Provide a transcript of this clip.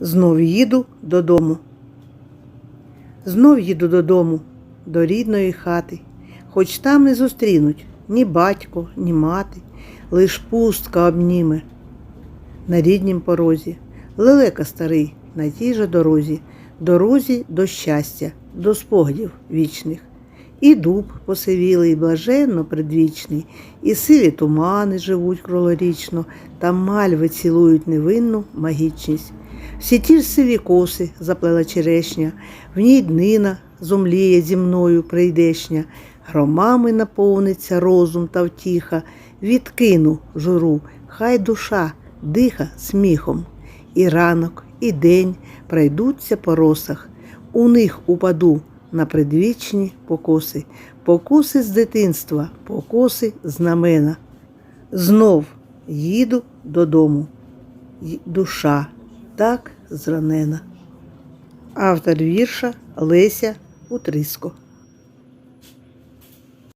Знов їду додому. Знов їду додому, до рідної хати, хоч там не зустрінуть ні батько, ні мати, лиш пустка обніме на ріднім порозі, лелека старий на тій же дорозі, дорозі до щастя, до спогадів вічних. І дуб посивілий, блаженно предвічний, і сиві тумани живуть кролорічно, та мальви цілують невинну магічність. Всі ті ж сиві коси заплела черешня, в ній днина зумліє зі мною прийдешня, громами наповниться розум та втіха, відкину журу, хай душа диха сміхом. І ранок, і день пройдуться по росах, у них упаду на предвічні покоси, покоси з дитинства, покоси знамена. Знов їду додому. Душа так зранена. Автор вірша Леся Утриско.